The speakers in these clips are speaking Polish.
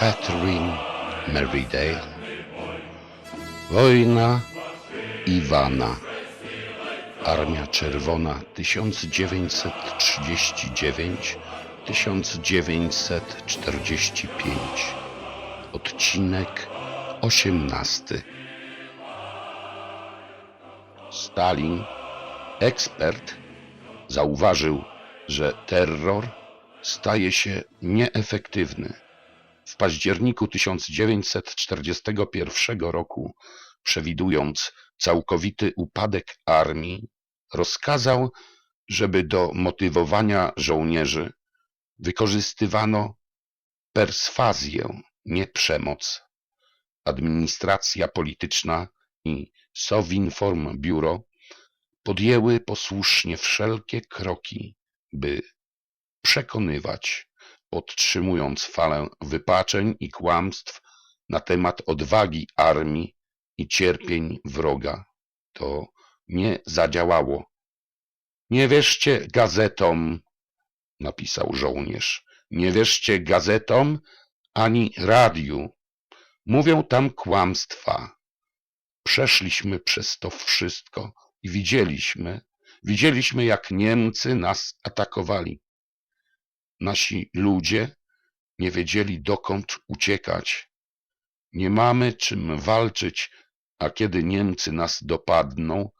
Catherine Merridale. Wojna Iwana. Armia Czerwona 1939-1945. Odcinek 18. Stalin, ekspert, zauważył, że terror staje się nieefektywny. W październiku 1941 roku, przewidując całkowity upadek armii, rozkazał, żeby do motywowania żołnierzy wykorzystywano perswazję, nie przemoc. Administracja polityczna i Sovinform Biuro podjęły posłusznie wszelkie kroki, by przekonywać, podtrzymując falę wypaczeń i kłamstw na temat odwagi armii i cierpień wroga. To nie zadziałało. Nie wierzcie gazetom, napisał żołnierz. Nie wierzcie gazetom ani radiu. Mówią tam kłamstwa. Przeszliśmy przez to wszystko i widzieliśmy, widzieliśmy jak Niemcy nas atakowali. Nasi ludzie nie wiedzieli dokąd uciekać. Nie mamy czym walczyć, a kiedy Niemcy nas dopadną,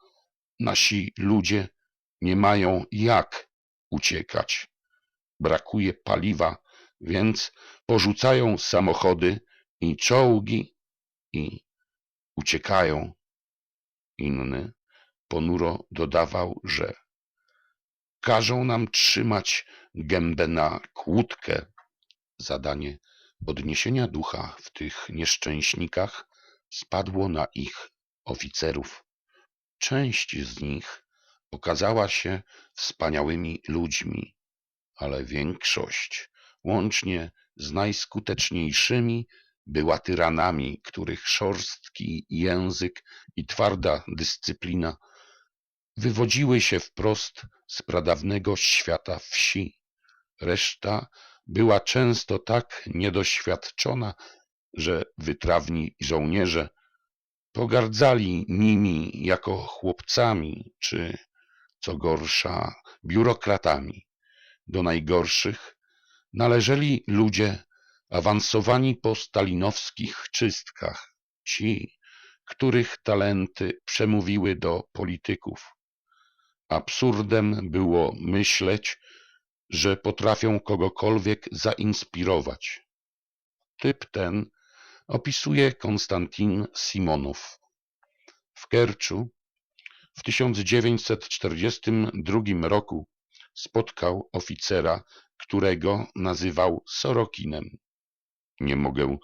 nasi ludzie nie mają jak uciekać. Brakuje paliwa, więc porzucają samochody i czołgi i uciekają. Inny ponuro dodawał, że każą nam trzymać gębę na kłódkę. Zadanie podniesienia ducha w tych nieszczęśnikach spadło na ich oficerów. Część z nich okazała się wspaniałymi ludźmi, ale większość, łącznie z najskuteczniejszymi, była tyranami, których szorstki język i twarda dyscyplina wywodziły się wprost z pradawnego świata wsi. Reszta była często tak niedoświadczona, że wytrawni żołnierze pogardzali nimi jako chłopcami, czy co gorsza, biurokratami. Do najgorszych należeli ludzie awansowani po stalinowskich czystkach, ci, których talenty przemówiły do polityków. Absurdem było myśleć, że potrafią kogokolwiek zainspirować. Typ ten opisuje Konstantin Simonow. W Kerczu w 1942 roku spotkał oficera, którego nazywał Sorokinem. Nie mogę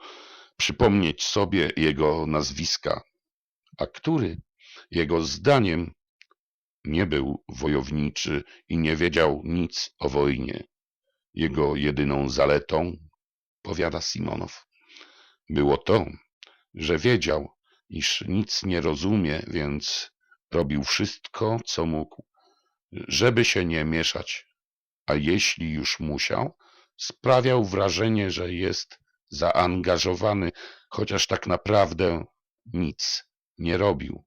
przypomnieć sobie jego nazwiska, a który, jego zdaniem, nie był wojowniczy i nie wiedział nic o wojnie. Jego jedyną zaletą, powiada Simonow, było to, że wiedział, iż nic nie rozumie, więc robił wszystko, co mógł, żeby się nie mieszać, a jeśli już musiał, sprawiał wrażenie, że jest zaangażowany, chociaż tak naprawdę nic nie robił.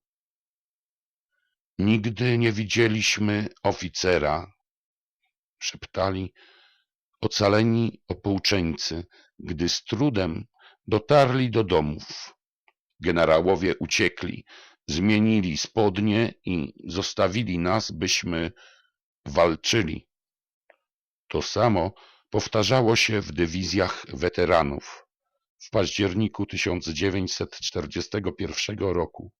Nigdy nie widzieliśmy oficera, szeptali ocaleni opółczeńcy, gdy z trudem dotarli do domów. Generałowie uciekli, zmienili spodnie i zostawili nas, byśmy walczyli. To samo powtarzało się w dywizjach weteranów. W październiku 1941 roku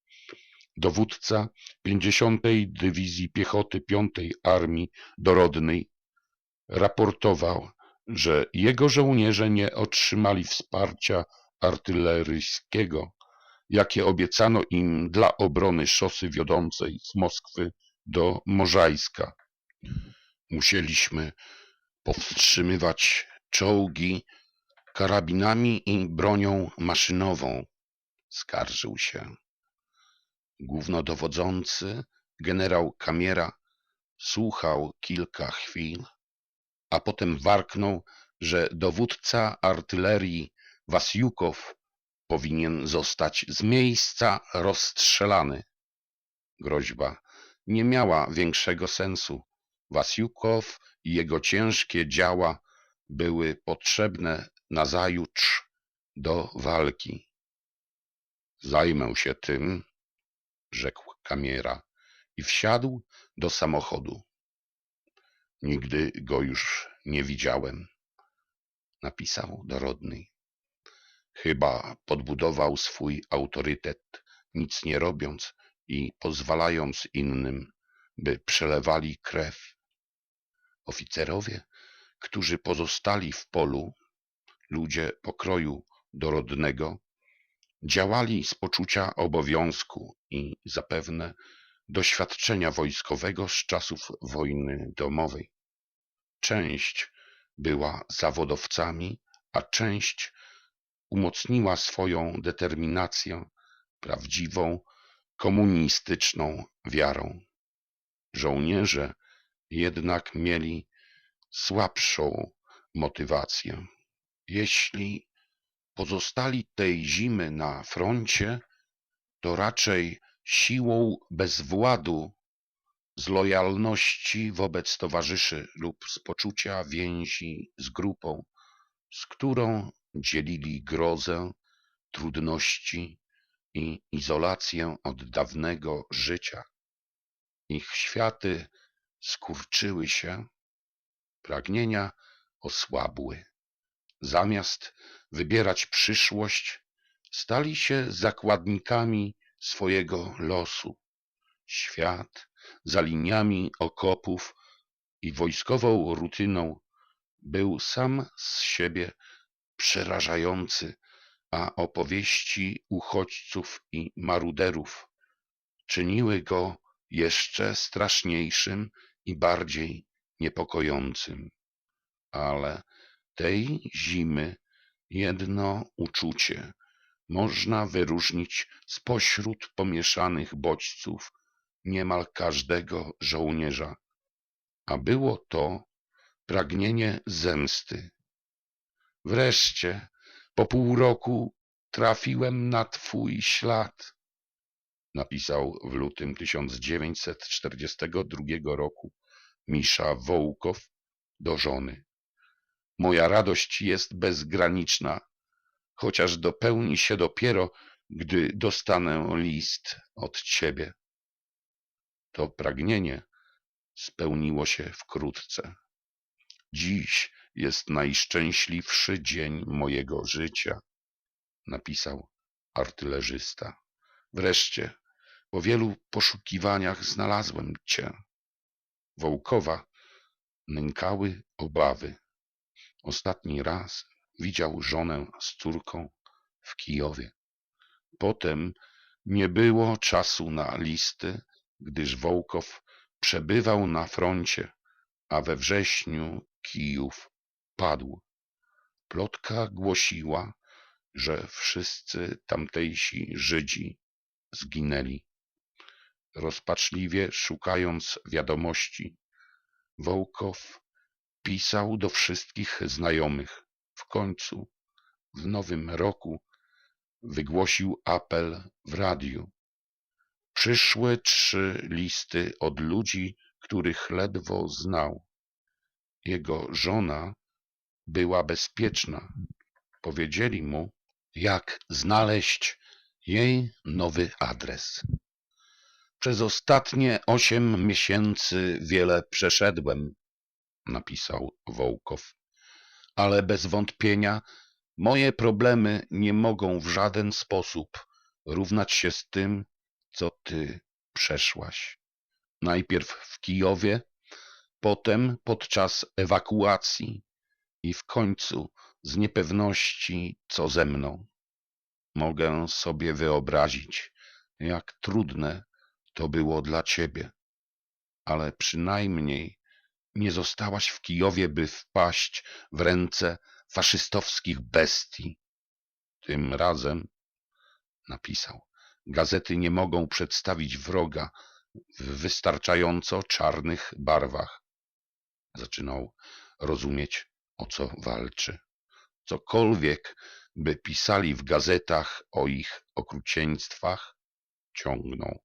dowódca 50. Dywizji Piechoty 5 Armii Dorodnej raportował, że jego żołnierze nie otrzymali wsparcia artyleryjskiego, jakie obiecano im dla obrony szosy wiodącej z Moskwy do Morzajska. Musieliśmy powstrzymywać czołgi karabinami i bronią maszynową, skarżył się. Głównodowodzący generał Kamiera słuchał kilka chwil, a potem warknął, że dowódca artylerii Wasiukow powinien zostać z miejsca rozstrzelany. Groźba nie miała większego sensu. Wasiukow i jego ciężkie działa były potrzebne nazajutrz do walki. Zajmę się tym, rzekł Kamiera i wsiadł do samochodu. Nigdy go już nie widziałem, napisał Dorodny. Chyba podbudował swój autorytet, nic nie robiąc i pozwalając innym, by przelewali krew. Oficerowie, którzy pozostali w polu, ludzie pokroju dorodnego, działali z poczucia obowiązku i zapewne doświadczenia wojskowego z czasów wojny domowej. Część była zawodowcami, a część umocniła swoją determinację prawdziwą komunistyczną wiarą. Żołnierze jednak mieli słabszą motywację. Jeśli pozostali tej zimy na froncie, to raczej siłą bezwładu, z lojalności wobec towarzyszy lub z poczucia więzi z grupą, z którą dzielili grozę, trudności i izolację od dawnego życia. Ich światy skurczyły się, pragnienia osłabły. Zamiast wybierać przyszłość, stali się zakładnikami swojego losu. Świat za liniami okopów i wojskową rutyną był sam z siebie przerażający, a opowieści uchodźców i maruderów czyniły go jeszcze straszniejszym i bardziej niepokojącym. Ale tej zimy jedno uczucie można wyróżnić spośród pomieszanych bodźców niemal każdego żołnierza, a było to pragnienie zemsty. Wreszcie, po pół roku trafiłem na twój ślad, napisał w lutym 1942 roku Misza Wołkow do żony. Moja radość jest bezgraniczna, chociaż dopełni się dopiero, gdy dostanę list od ciebie. To pragnienie spełniło się wkrótce. Dziś jest najszczęśliwszy dzień mojego życia, napisał artylerzysta. Wreszcie, po wielu poszukiwaniach znalazłem cię. Wołkowa nękały obawy. Ostatni raz widział żonę z córką w Kijowie. Potem nie było czasu na listy, gdyż Wołkow przebywał na froncie, a we wrześniu Kijów padł. Plotka głosiła, że wszyscy tamtejsi Żydzi zginęli. Rozpaczliwie szukając wiadomości, Wołkow pisał do wszystkich znajomych. W końcu, w nowym roku, wygłosił apel w radiu. Przyszły trzy listy od ludzi, których ledwo znał. Jego żona była bezpieczna. Powiedzieli mu, jak znaleźć jej nowy adres. Przez ostatnie osiem miesięcy wiele przeszedłem, napisał Wołkow, ale bez wątpienia moje problemy nie mogą w żaden sposób równać się z tym, co ty przeszłaś. Najpierw w Kijowie, potem podczas ewakuacji i w końcu z niepewności, co ze mną. Mogę sobie wyobrazić, jak trudne to było dla ciebie, ale przynajmniej nie zostałaś w Kijowie, by wpaść w ręce faszystowskich bestii. Tym razem, napisał, gazety nie mogą przedstawić wroga w wystarczająco czarnych barwach. Zaczynał rozumieć, o co walczy. Cokolwiek by pisali w gazetach o ich okrucieństwach, ciągną.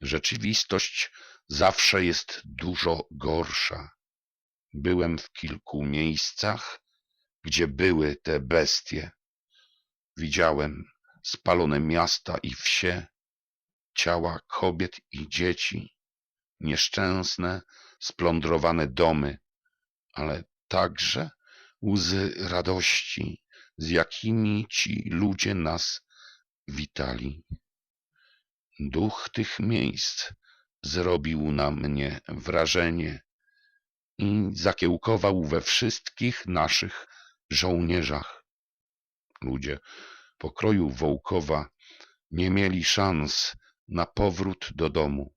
Rzeczywistość zawsze jest dużo gorsza. Byłem w kilku miejscach, gdzie były te bestie. Widziałem spalone miasta i wsie, ciała kobiet i dzieci, nieszczęsne, splądrowane domy, ale także łzy radości, z jakimi ci ludzie nas witali. Duch tych miejsc zrobił na mnie wrażenie i zakiełkował we wszystkich naszych żołnierzach. Ludzie pokroju Wołkowa nie mieli szans na powrót do domu.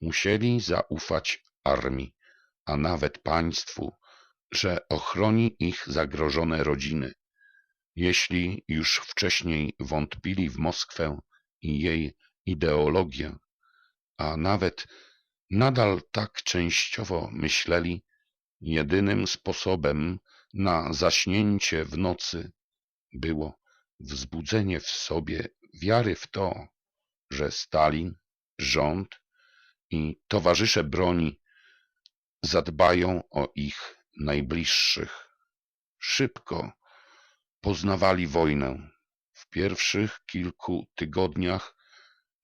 Musieli zaufać armii, a nawet państwu, że ochroni ich zagrożone rodziny. Jeśli już wcześniej wątpili w Moskwę i jej ideologię, a nawet nadal tak częściowo myśleli, jedynym sposobem na zaśnięcie w nocy było wzbudzenie w sobie wiary w to, że Stalin, rząd i towarzysze broni zadbają o ich najbliższych. Szybko poznawali wojnę. W pierwszych kilku tygodniach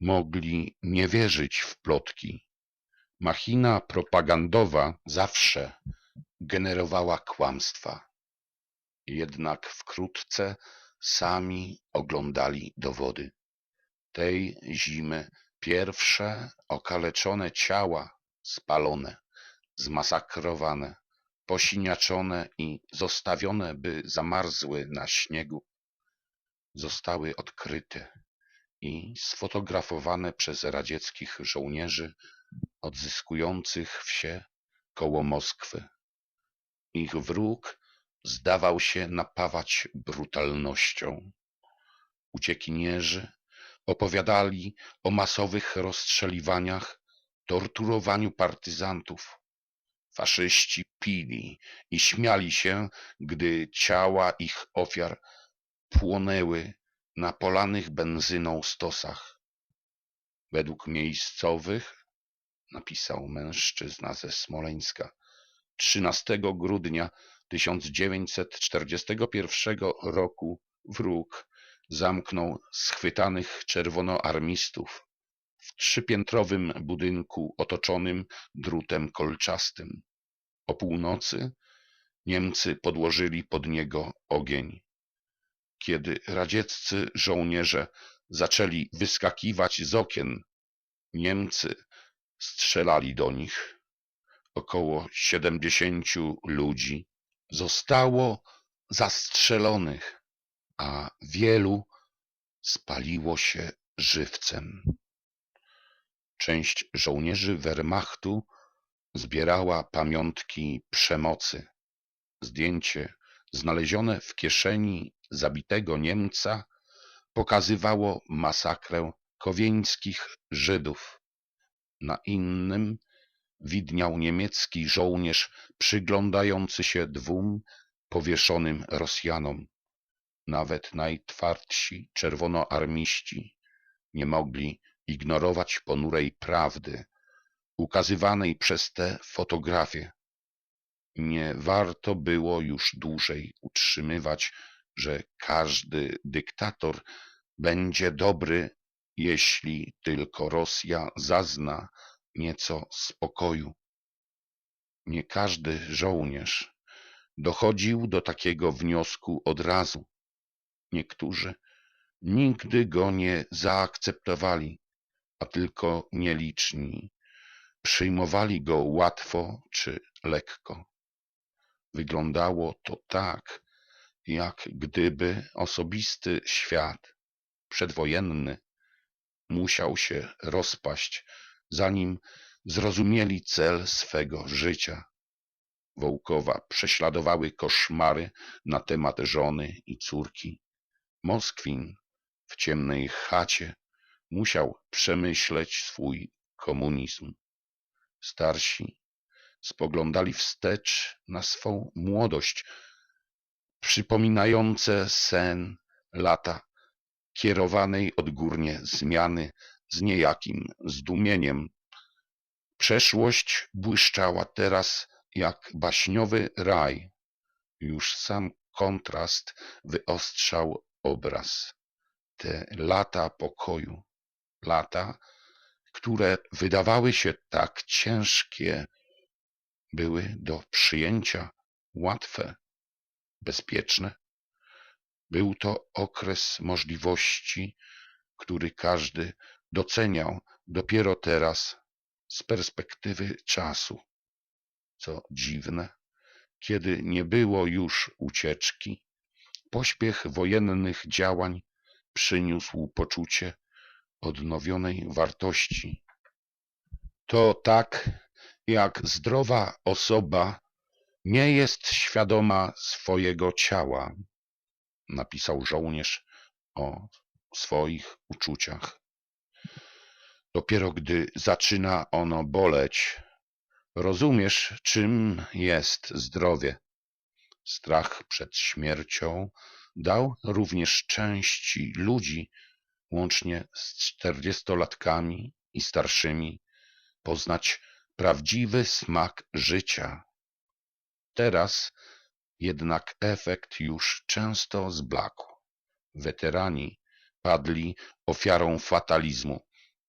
mogli nie wierzyć w plotki. Machina propagandowa zawsze generowała kłamstwa. Jednak wkrótce sami oglądali dowody. Tej zimy pierwsze okaleczone ciała spalone, zmasakrowane, posiniaczone i zostawione, by zamarzły na śniegu, zostały odkryte i sfotografowane przez radzieckich żołnierzy odzyskujących wsie koło Moskwy. Ich wróg zdawał się napawać brutalnością. Uciekinierzy opowiadali o masowych rozstrzeliwaniach, torturowaniu partyzantów. Faszyści pili i śmiali się, gdy ciała ich ofiar płonęły na polanych benzyną stosach. Według miejscowych, napisał mężczyzna ze Smoleńska, 13 grudnia 1941 roku wróg zamknął schwytanych czerwonoarmistów w trzypiętrowym budynku otoczonym drutem kolczastym. O północy Niemcy podłożyli pod niego ogień. Kiedy radzieccy żołnierze zaczęli wyskakiwać z okien, Niemcy strzelali do nich. Około siedemdziesięciu ludzi zostało zastrzelonych, a wielu spaliło się żywcem. Część żołnierzy Wehrmachtu zbierała pamiątki przemocy. Zdjęcie znalezione w kieszeni zabitego Niemca pokazywało masakrę kowieńskich Żydów. Na innym widniał niemiecki żołnierz przyglądający się dwóm powieszonym Rosjanom. Nawet najtwardsi czerwonoarmiści nie mogli ignorować ponurej prawdy ukazywanej przez te fotografie. Nie warto było już dłużej utrzymywać, że każdy dyktator będzie dobry, jeśli tylko Rosja zazna nieco spokoju. Nie każdy żołnierz dochodził do takiego wniosku od razu. Niektórzy nigdy go nie zaakceptowali, a tylko nieliczni przyjmowali go łatwo czy lekko. Wyglądało to tak, jak gdyby osobisty świat przedwojenny musiał się rozpaść, zanim zrozumieli cel swego życia. Wołkowa prześladowały koszmary na temat żony i córki. Moskwin w ciemnej chacie musiał przemyśleć swój komunizm. Starsi spoglądali wstecz na swą młodość, przypominające sen lata kierowanej odgórnie zmiany z niejakim zdumieniem. Przeszłość błyszczała teraz jak baśniowy raj. Już sam kontrast wyostrzał obraz. Te lata pokoju, lata, które wydawały się tak ciężkie, były do przyjęcia łatwe, bezpieczne. Był to okres możliwości, który każdy doceniał dopiero teraz z perspektywy czasu. Co dziwne, kiedy nie było już ucieczki, pośpiech wojennych działań przyniósł poczucie odnowionej wartości. To tak, jak zdrowa osoba nie jest świadoma swojego ciała, napisał żołnierz o swoich uczuciach. Dopiero gdy zaczyna ono boleć, rozumiesz, czym jest zdrowie. Strach przed śmiercią dał również części ludzi, łącznie z czterdziestolatkami i starszymi, poznać prawdziwy smak życia. Teraz jednak efekt już często zblakł. Weterani padli ofiarą fatalizmu,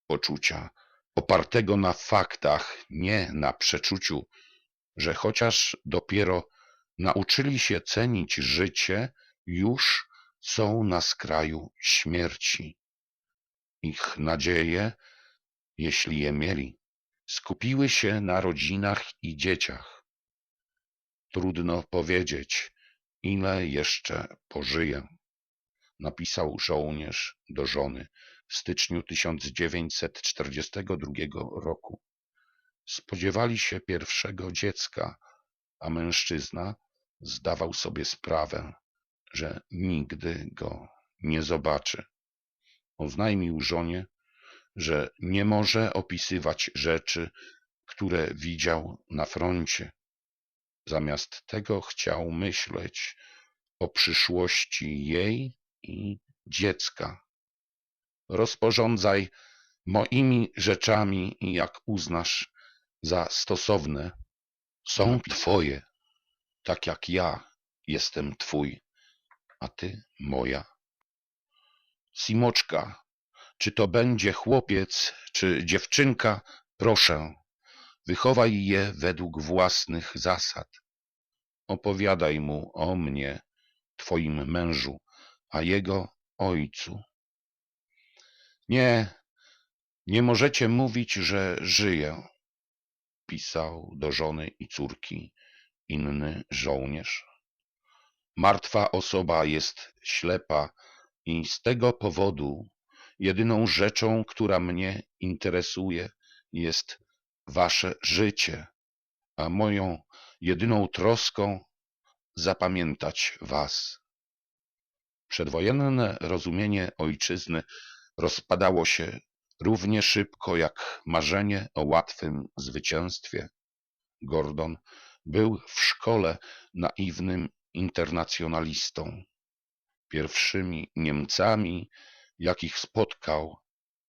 poczucia opartego na faktach, nie na przeczuciu, że chociaż dopiero nauczyli się cenić życie, już są na skraju śmierci. Ich nadzieje, jeśli je mieli, skupiły się na rodzinach i dzieciach. Trudno powiedzieć, ile jeszcze pożyję, napisał żołnierz do żony w styczniu 1942 roku. Spodziewali się pierwszego dziecka, a mężczyzna zdawał sobie sprawę, że nigdy go nie zobaczy. Oznajmił żonie, że nie może opisywać rzeczy, które widział na froncie. Zamiast tego chciał myśleć o przyszłości jej i dziecka. Rozporządzaj moimi rzeczami, jak uznasz za stosowne. Są twoje, tak jak ja jestem twój, a ty moja. Simoczka, czy to będzie chłopiec, czy dziewczynka, proszę, wychowaj je według własnych zasad. Opowiadaj mu o mnie, twoim mężu, a jego ojcu. Nie, nie możecie mówić, że żyję, pisał do żony i córki inny żołnierz. Martwa osoba jest ślepa i z tego powodu jedyną rzeczą, która mnie interesuje, jest wasze życie, a moją jedyną troską zapamiętać was. Przedwojenne rozumienie ojczyzny rozpadało się równie szybko jak marzenie o łatwym zwycięstwie. Gordon był w szkole naiwnym internacjonalistą. Pierwszymi Niemcami, jakich spotkał,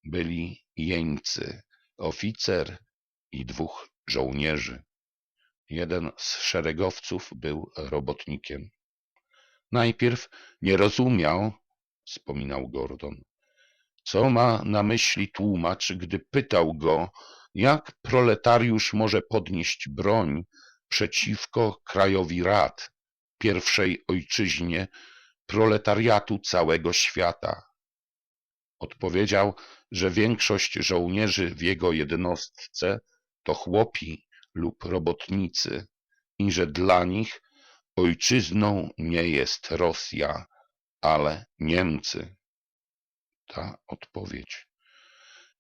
byli jeńcy, oficer i dwóch żołnierzy. Jeden z szeregowców był robotnikiem. Najpierw nie rozumiał, wspominał Gordon, co ma na myśli tłumacz, gdy pytał go, jak proletariusz może podnieść broń przeciwko krajowi rad, pierwszej ojczyźnie proletariatu całego świata. Odpowiedział, że większość żołnierzy w jego jednostce to chłopi lub robotnicy i że dla nich ojczyzną nie jest Rosja, ale Niemcy. Ta odpowiedź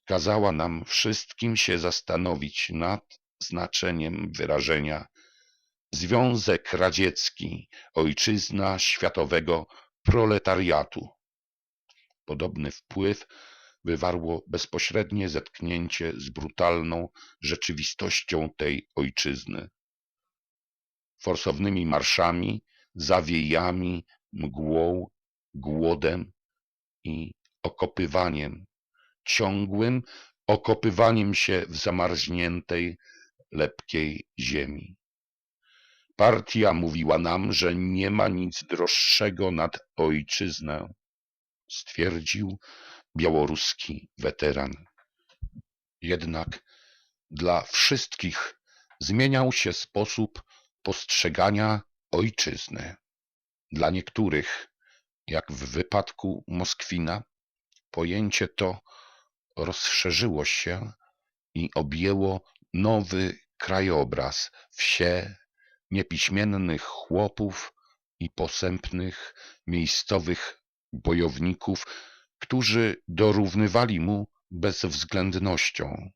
kazała nam wszystkim się zastanowić nad znaczeniem wyrażenia Związek Radziecki, ojczyzna światowego proletariatu. Podobny wpływ wywarło bezpośrednie zetknięcie z brutalną rzeczywistością tej ojczyzny. Forsownymi marszami zawiejami, mgłą, głodem i okopywaniem, ciągłym okopywaniem się w zamarzniętej, lepkiej ziemi. Partia mówiła nam, że nie ma nic droższego nad ojczyznę, stwierdził białoruski weteran. Jednak dla wszystkich zmieniał się sposób postrzegania ojczyzny. Dla niektórych, jak w wypadku Moskwina, pojęcie to rozszerzyło się i objęło nowy krajobraz wsie, niepiśmiennych chłopów i posępnych miejscowych bojowników, którzy dorównywali mu bezwzględnością.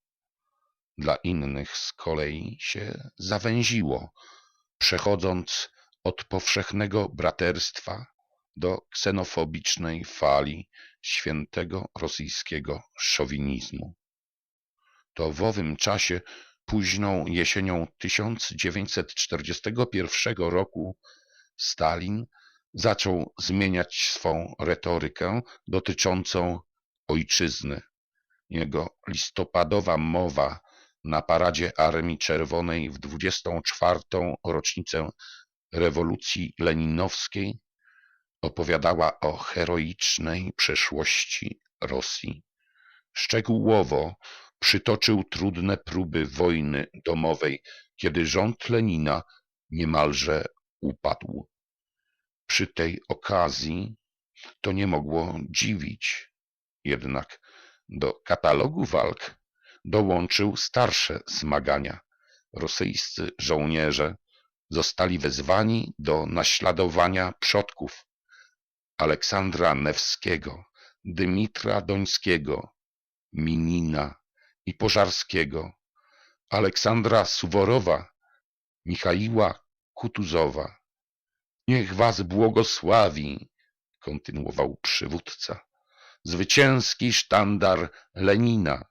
Dla innych z kolei się zawęziło, przechodząc od powszechnego braterstwa do ksenofobicznej fali świętego rosyjskiego szowinizmu. To w owym czasie, późną jesienią 1941 roku, Stalin zaczął zmieniać swą retorykę dotyczącą ojczyzny. Jego listopadowa mowa na paradzie Armii Czerwonej w 24. rocznicę rewolucji leninowskiej opowiadała o heroicznej przeszłości Rosji. Szczegółowo przytoczył trudne próby wojny domowej, kiedy rząd Lenina niemalże upadł. Przy tej okazji to nie mogło dziwić, jednak do katalogu walk dołączył starsze zmagania. Rosyjscy żołnierze zostali wezwani do naśladowania przodków Aleksandra Newskiego, Dymitra Dońskiego, Minina i Pożarskiego, Aleksandra Suworowa, Michaiła Kutuzowa. Niech was błogosławi, kontynuował przywódca, zwycięski sztandar Lenina.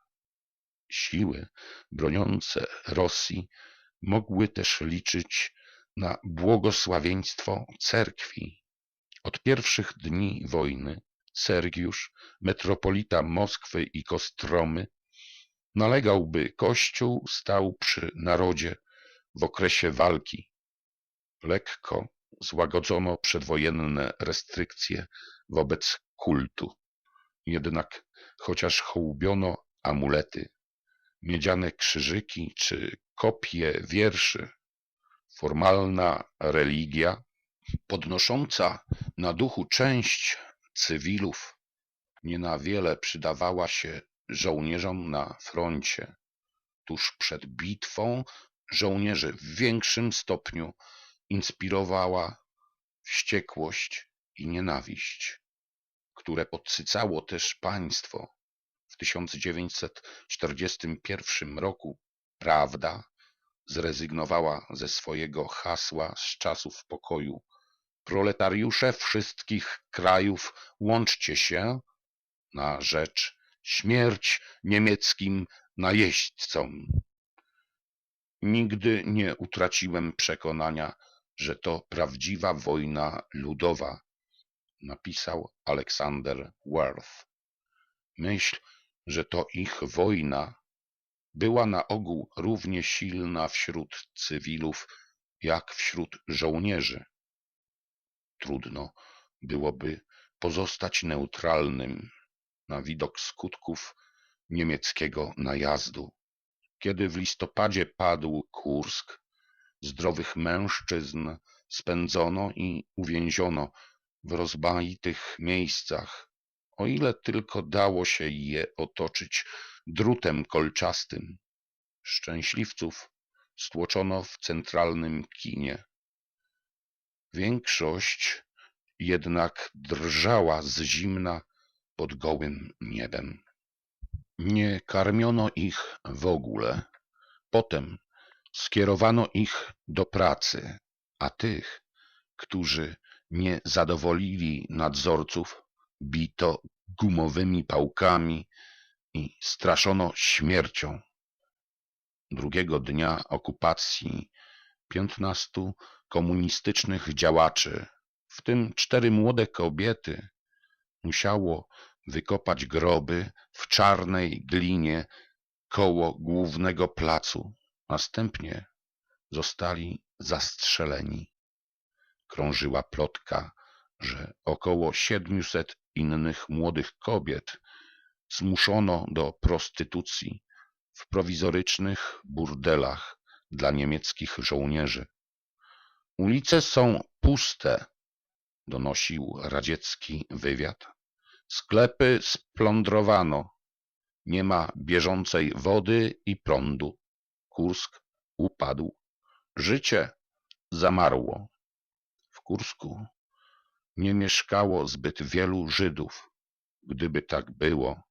Siły broniące Rosji mogły też liczyć na błogosławieństwo cerkwi. Od pierwszych dni wojny Sergiusz, metropolita Moskwy i Kostromy, nalegał, by Kościół stał przy narodzie w okresie walki. Lekko złagodzono przedwojenne restrykcje wobec kultu. Jednak chociaż hołbiono amulety, miedziane krzyżyki czy kopie wierszy, formalna religia podnosząca na duchu część cywilów nie na wiele przydawała się żołnierzom na froncie. Tuż przed bitwą żołnierzy w większym stopniu inspirowała wściekłość i nienawiść, które podsycało też państwo. W 1941 roku Prawda zrezygnowała ze swojego hasła z czasów pokoju Proletariusze wszystkich krajów, łączcie się na rzecz śmierć niemieckim najeźdźcom. Nigdy nie utraciłem przekonania, że to prawdziwa wojna ludowa, napisał Alexander Worth. Myśl, że to ich wojna była na ogół równie silna wśród cywilów, jak wśród żołnierzy. Trudno byłoby pozostać neutralnym na widok skutków niemieckiego najazdu. Kiedy w listopadzie padł Kursk, zdrowych mężczyzn spędzono i uwięziono w rozmaitych miejscach, o ile tylko dało się je otoczyć drutem kolczastym. Szczęśliwców stłoczono w centralnym kinie. Większość jednak drżała z zimna pod gołym niebem. Nie karmiono ich w ogóle. Potem skierowano ich do pracy, a tych, którzy nie zadowolili nadzorców, bito gumowymi pałkami i straszono śmiercią. Drugiego dnia okupacji piętnastu komunistycznych działaczy, w tym cztery młode kobiety, musiało wykopać groby w czarnej glinie koło głównego placu. Następnie zostali zastrzeleni. Krążyła plotka, że około siedmiuset innych młodych kobiet zmuszono do prostytucji w prowizorycznych burdelach dla niemieckich żołnierzy. Ulice są puste, donosił radziecki wywiad. Sklepy splądrowano. Nie ma bieżącej wody i prądu. Kursk upadł. Życie zamarło. W Kursku nie mieszkało zbyt wielu Żydów. Gdyby tak było,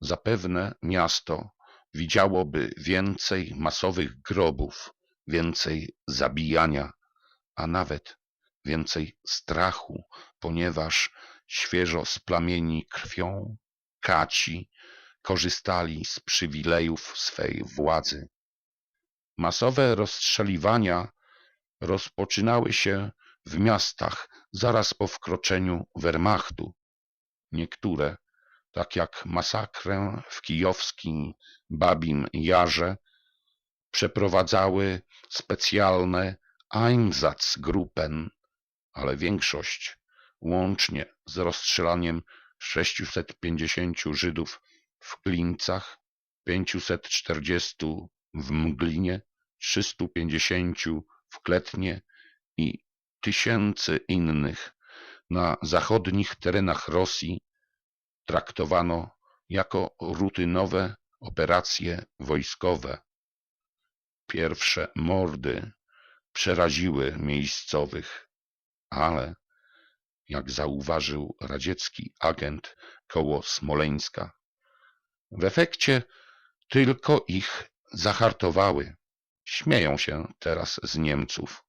zapewne miasto widziałoby więcej masowych grobów, więcej zabijania, a nawet więcej strachu, ponieważ świeżo splamieni krwią kaci korzystali z przywilejów swej władzy. Masowe rozstrzeliwania rozpoczynały się w miastach zaraz po wkroczeniu Wehrmachtu. Niektóre, tak jak masakrę w kijowskim Babim Jarze, przeprowadzały specjalne Einsatzgruppen, ale większość, łącznie z rozstrzelaniem 650 Żydów w Klincach, 540 w Mglinie, 350 w Kletnie i tysięcy innych na zachodnich terenach Rosji traktowano jako rutynowe operacje wojskowe. Pierwsze mordy przeraziły miejscowych, ale, jak zauważył radziecki agent koło Smoleńska, w efekcie tylko ich zahartowały. Śmieją się teraz z Niemców,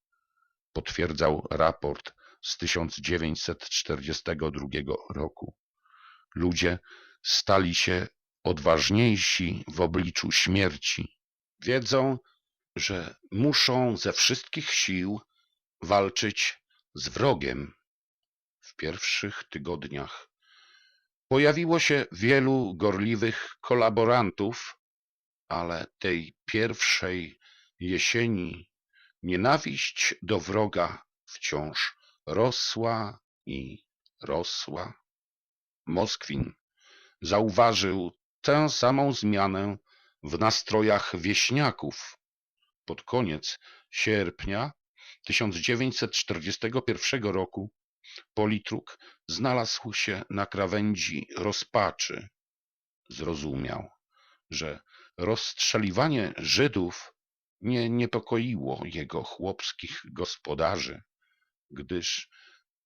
potwierdzał raport z 1942 roku. Ludzie stali się odważniejsi w obliczu śmierci. Wiedzą, że muszą ze wszystkich sił walczyć z wrogiem. W pierwszych tygodniach pojawiło się wielu gorliwych kolaborantów, ale tej pierwszej jesieni nienawiść do wroga wciąż rosła i rosła. Moskwin zauważył tę samą zmianę w nastrojach wieśniaków. Pod koniec sierpnia 1941 roku politruk znalazł się na krawędzi rozpaczy. Zrozumiał, że rozstrzeliwanie Żydów nie niepokoiło jego chłopskich gospodarzy, gdyż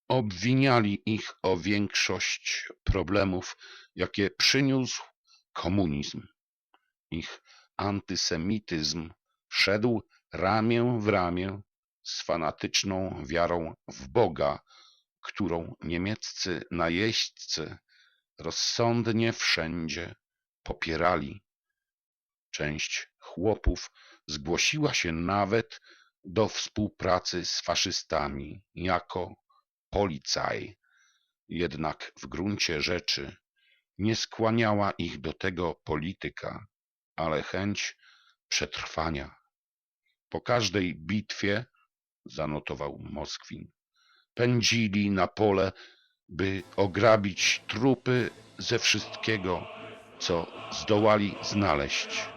obwiniali ich o większość problemów, jakie przyniósł komunizm. Ich antysemityzm szedł ramię w ramię z fanatyczną wiarą w Boga, którą niemieccy najeźdźcy rozsądnie wszędzie popierali. Część chłopów zgłosiła się nawet do współpracy z faszystami jako policaj, jednak w gruncie rzeczy nie skłaniała ich do tego polityka, ale chęć przetrwania. Po każdej bitwie, zanotował Moskwin, pędzili na pole, by ograbić trupy ze wszystkiego, co zdołali znaleźć.